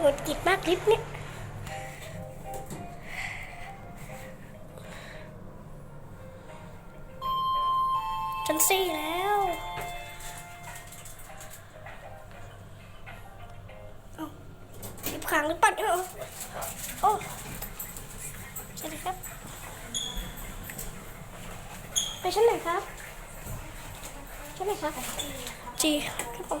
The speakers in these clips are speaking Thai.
หงุดหงิดมากคลิปเนี้ยฉันซี่แล้ว เอาหยิบขังหรือปัดเออโอ้ใช่เลยครับ ไปชั้นไหนครับชั้นไหนครับ จีครับผม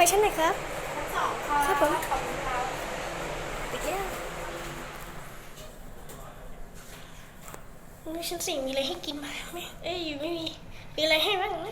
ไปชั้นไหนครับชั้นสองครับผมไปเที่ยวชั้นสี่มีอะไรให้กินไหมเอ้ยไม่มี มีอะไรให้บ้างไหม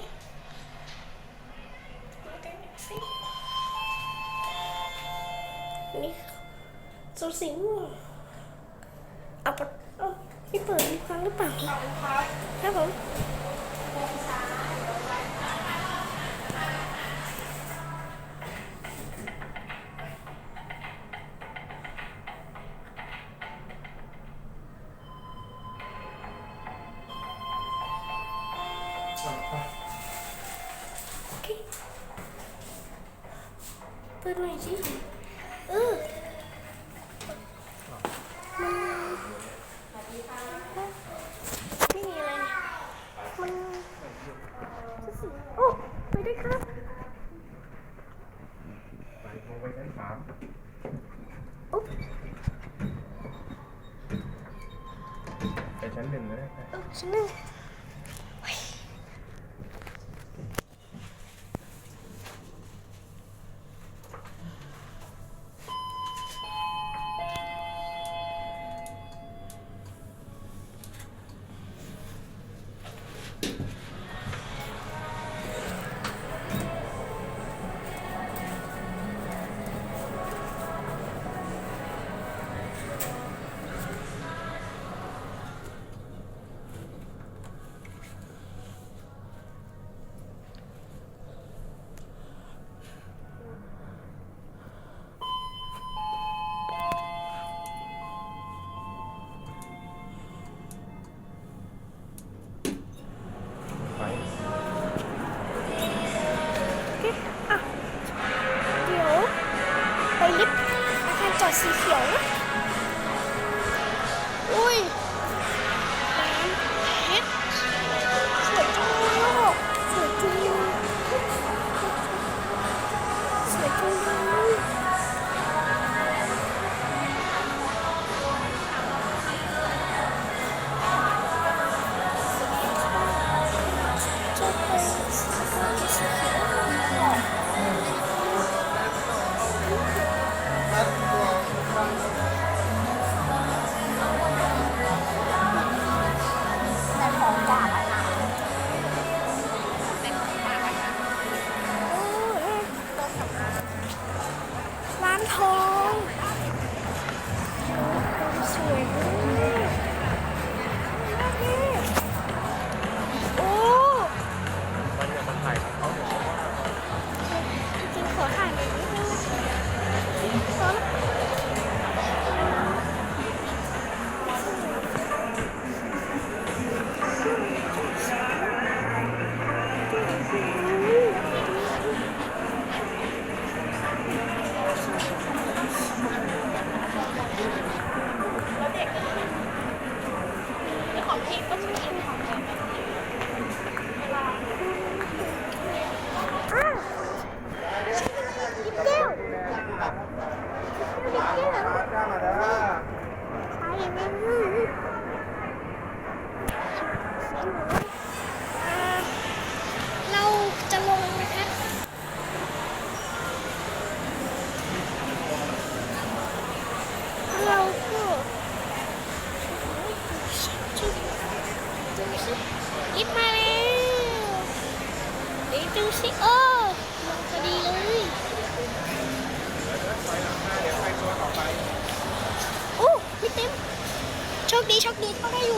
kayo.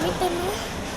May tanong.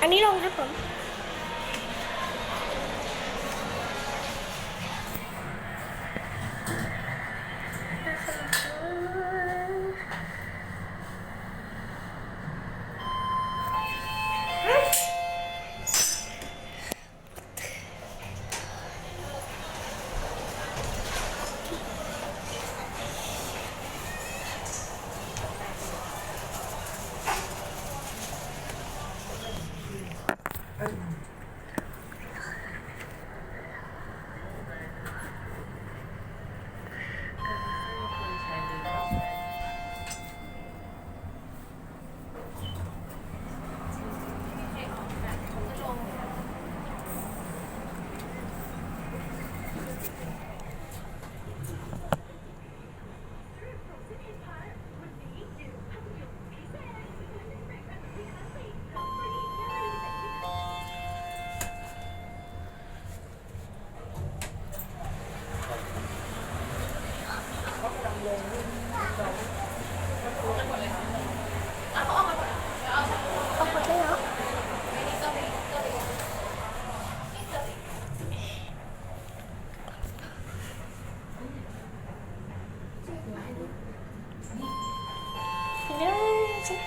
อันนี้ลงครับผม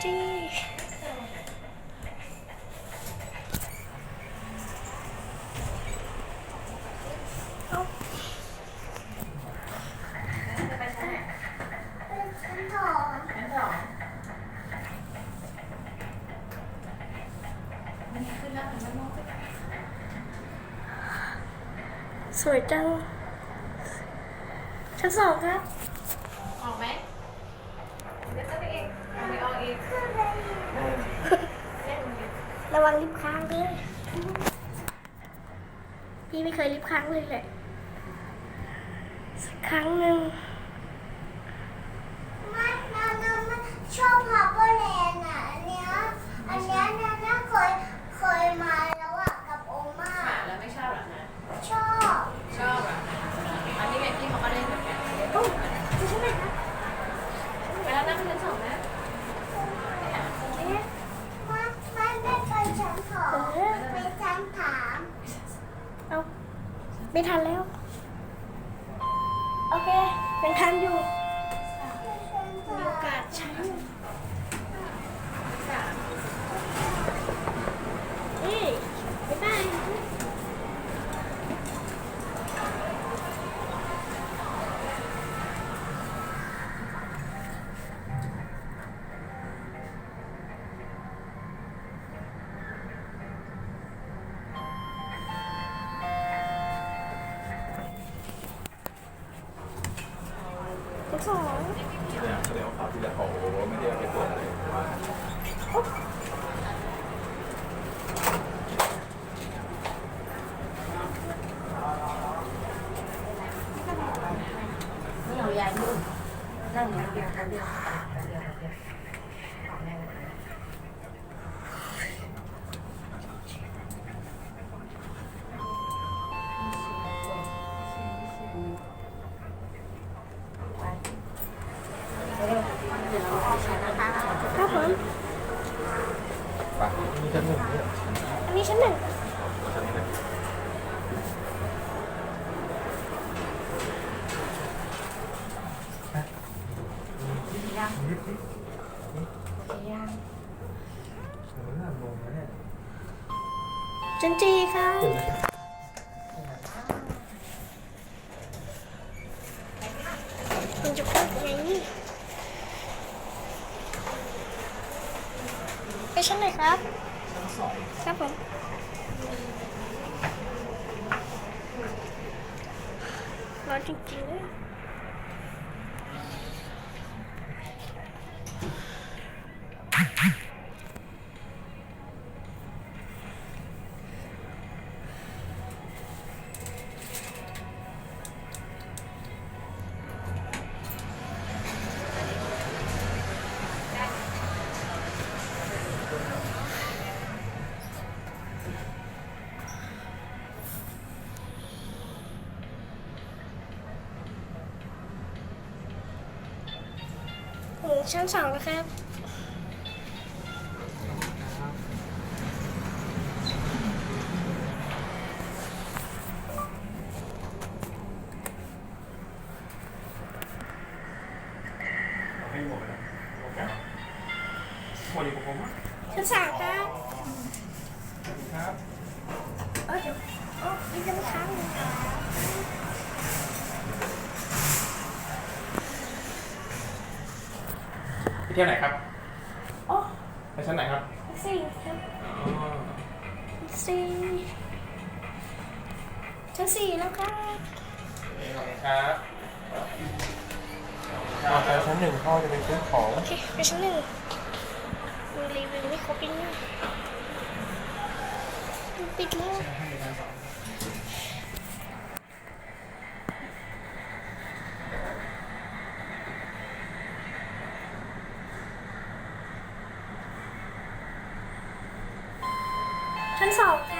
ดีสวยจังชั้นสองครับ เคยรีบค้างเลยแหละ สองเนี่ยแสดงว่าข่าวที่แล้วเขาไม่ได้เอาไปตรวจ ครับผมไปนี่ชั้นหนึ่งเนี่ยอันนี้ชั้นหนึ่งชั้นหนึ่งชั้นจีครับมันจะพูดไงนี่ไปชั้นไหนครับครับผมร้อนจริงๆเลย ถึง ชั้นสองแล้วครับให้หมดเลยโอเคหมดอีกผมอะชั้นสามครับครับเออเดี๋ยวโอ้ยจะไม่ค้างเลย ไปเที่ยวไหนครับโอ้ไปชั้นไหนครับสี่ครับอ๋อสี่ชั้นสี่แล้วครับนี่ขอบคุณครับต่อไปชั้นหนึ่งพ่อจะไปซื้อของ โอเคไปชั้นหนึ่งมีรีวิวไม่ครบอีกนะมันปิดแล้ว ชั้น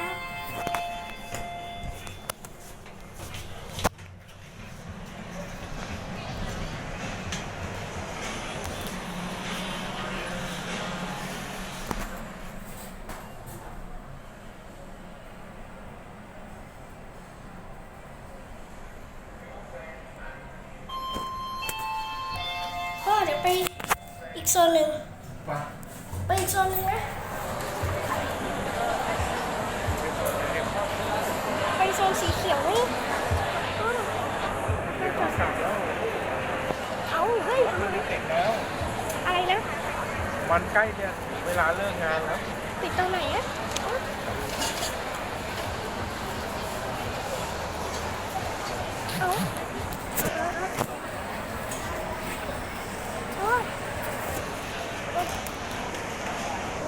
เอาเฮ้ยเด็กแล้ว อะไรนะ มันใกล้เนี่ยเวลาเลิกงานแล้วปิดตรงไหนอะเอาเอาเอา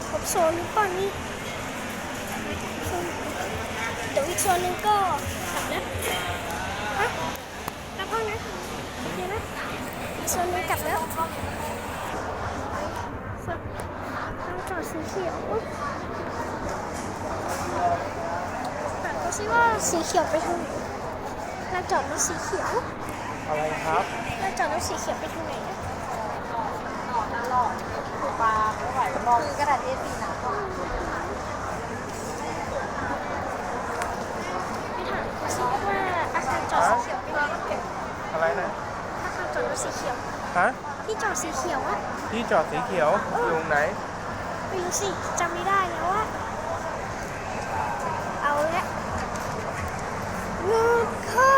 ครบโซนหรือเปล่านี่โซนเดี๋ยวอีกโซนหนึงก็กลับนะฮะกลับห้องนะเดี๋ยวนะอีกโซ นหนึงกลับแล้วโซนเราจอดสีเขียวถามเขาสิว่าสีเขียวไปทางไหนลานจอดรถสีเขียว อะไรครับลานจอดรถสีเขียวไปทางไหนอะปลาไม่ไหวมองกระดาษเอสีหนาไปถามเขาสิว่าอาคารจอดสีเขียวไปทางไหนอะไรนะ อาคารจอดรถสีเขียว ฮะ ที่จอดสีเขียวอะที่จอดสีเขียวอยู่ตรงไหนไม่รู้สิจำไม่ได้แล้วอะเอาละงานเข้า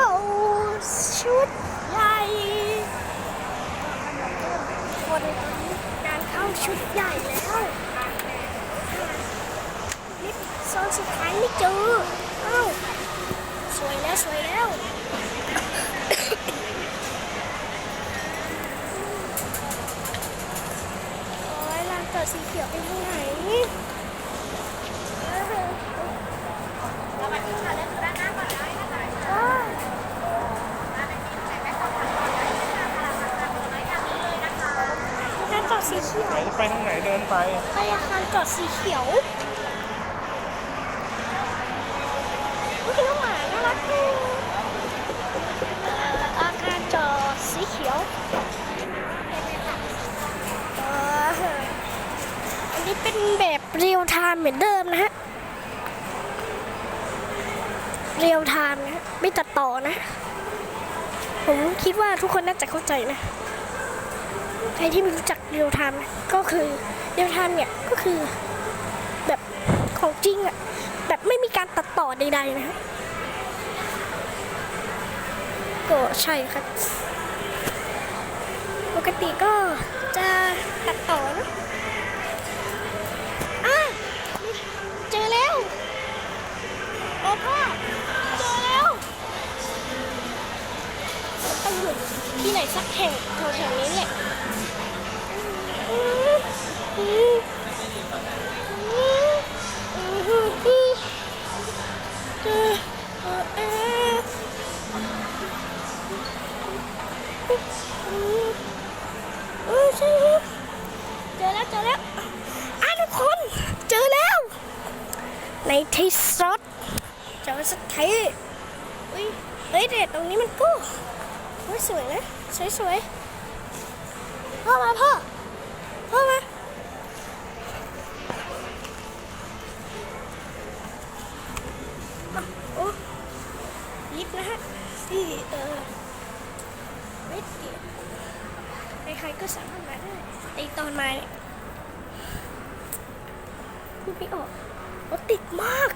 ชุดใหญ่คนงานเข้าชุดใหญ่แล้วนี่โซนสุดท้ายไม่เจอเอ้าสวยแล้วสวยแล้ว ดสีเขียวไปทางไหนเรามาที่ชาเล่นด้านหน้าก่อนได้นะคะอ้าวมาเป็นทีมไหนไม่สอบถามก่อนได้ค่ะพลังงานผลไม้ทางนี้เลยนะคะอาคารจอดสีเขียวไหนจะไปทางไหนเดินไป ไปอาคารจอดสีเขียวนี่คือน้องหมาน่ารักจังเอ่ออาคารจอดสีเขียวเอ่ออันนี้เป็นแบบเรียลไทม์เหมือนเดิมนะฮะ เรียลไทม์นะฮะไม่ตัดต่อนะ ผมคิดว่าทุกคนน่าจะเข้าใจนะ ใครที่ไม่รู้จักเรียลไทม์ก็คือเรียลไทม์เนี่ยก็คือแบบของจริงอะแบบไม่มีการตัดต่อใดๆนะครับก็ใช่ครับ ปกติก็จะตัดต่อนะอะเจอแล้ว โอ้พ่อเจอแล้ว ต้องอยู่ที่ไหนสักแห่งแถวๆนี้แหละเจอแล้วเจอแล้วอะทุกคน เจอแล้ว ในที่สุดเจอสักทีอุ้ยเฮ้ยเด็ดตรงนี้มันก็โอ้ สวยนะสวยสวยๆพ่อมาพ่อพ่อมาโอ้ลิฟต์นะฮะที่เออไม่เกี่ยวใครๆก็สามารถมาได้ไอตอนมาเนี่ยพูดไม่ออกรถติดมาก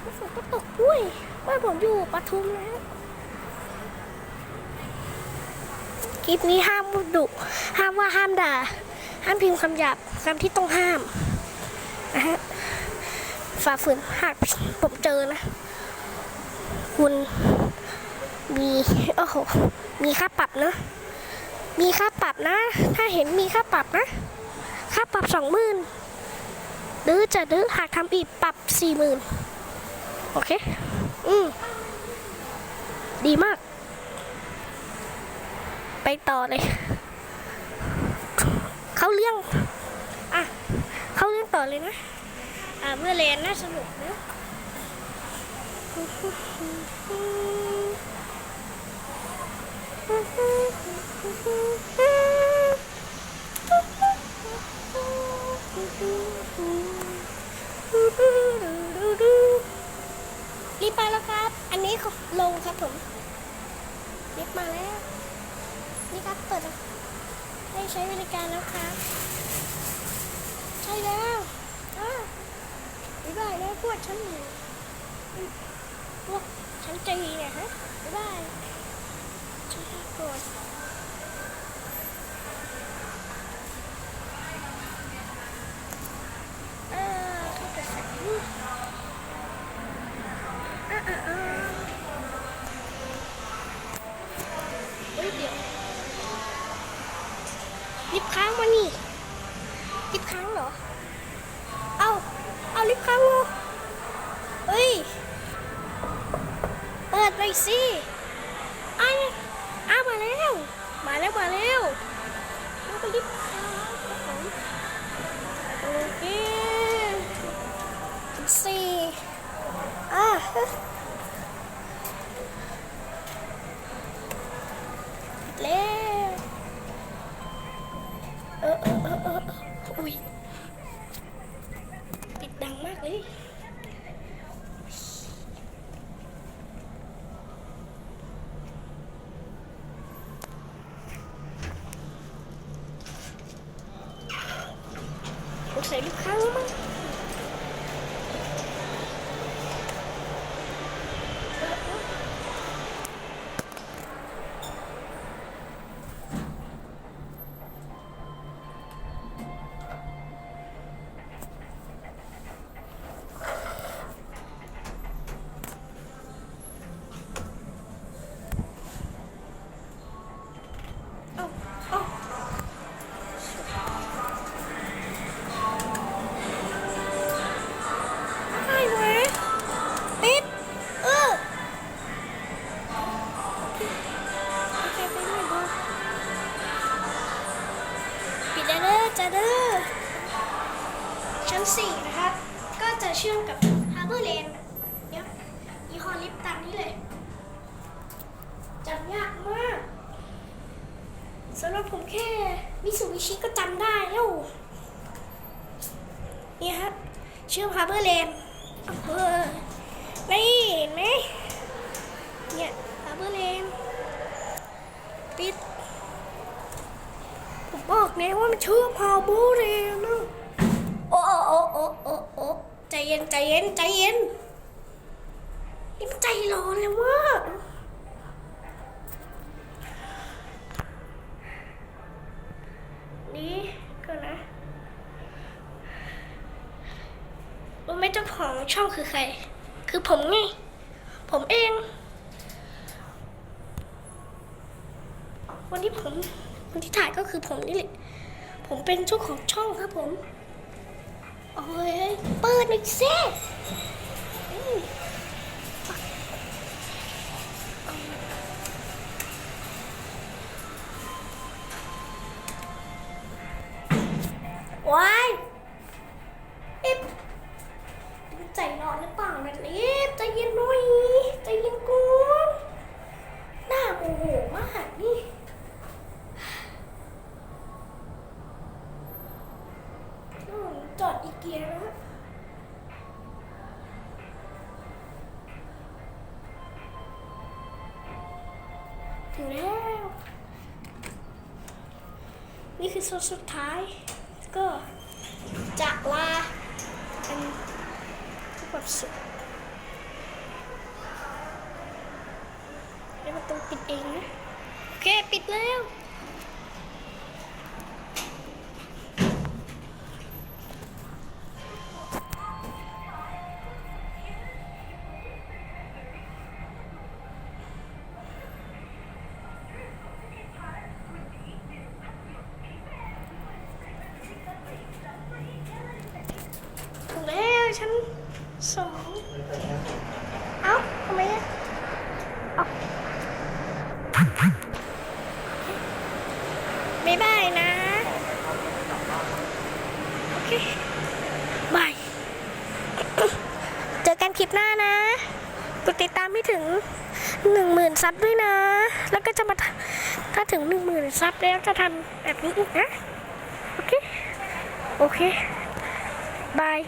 แล้วฝนก็ตกด้วยว่าผมอยู่ปทุมนะฮะ คลิปนี้ห้ามดุห้ามว่าห้ามด่า ห้ามพิมพ์คำหยาบคำที่ต้องห้ามนะฮะฝ่าฝืนหากผมเจอนะ คุณมีโอ้โหมีค่าปรับนะ มีค่าปรับนะ ถ้าเห็นมีค่าปรับนะ ค่าปรับสองหมื่นดื้อจะดื้อหากทำอีกปรับสี่หมื่นโอเค อืมดีมาก ไปต่อเลย เข้าเรื่อง อะ เข้าเรื่องต่อเลยนะ อ่าเมื่อเรียนน่าสนุกนะ รีบไปแล้วครับ อันนี้ลงครับผมรีบมาแล้ว นี่ครับเปิดแล้วให้ใช้บริการแล้วครับ ใช่แล้วอ่าบ๊ายบายนะพวก ฉันหนึ่งพวกฉันใจเนี่ยฮะบ๊ายบายฉันลาก่อน ช่องคือใคร คือผมไง ผมเอง วันที่ผมวันที่ถ่ายก็คือผมนี่แหละ ผมเป็นเจ้าของช่องครับผม โอ้ย เปิดหน่อยสิ ปล่านะเอ๊ะใจเย็นหน่อยใจเย็นก่อนหน้าโมโหมากนี่จอดอีเกียแล้วถึงแล้ว นี่คือโซนสุดท้าย แบบสุดแล้วมันต้องปิดเองนะโอเค ปิดแล้วถึงแล้วชั้น สองเอ้าทำไมอะเอ้าบ๊ายบายนะ โอเคบาย เจอกันคลิปหน้านะ กดติดตามให้ถึงหนึ่งหมื่นซับด้วยนะ แล้วก็จะมาถ้าถึงหนึ่งหมื่นซับแล้วจะทำแบบนี้อีกนะ โอเค โอเค บาย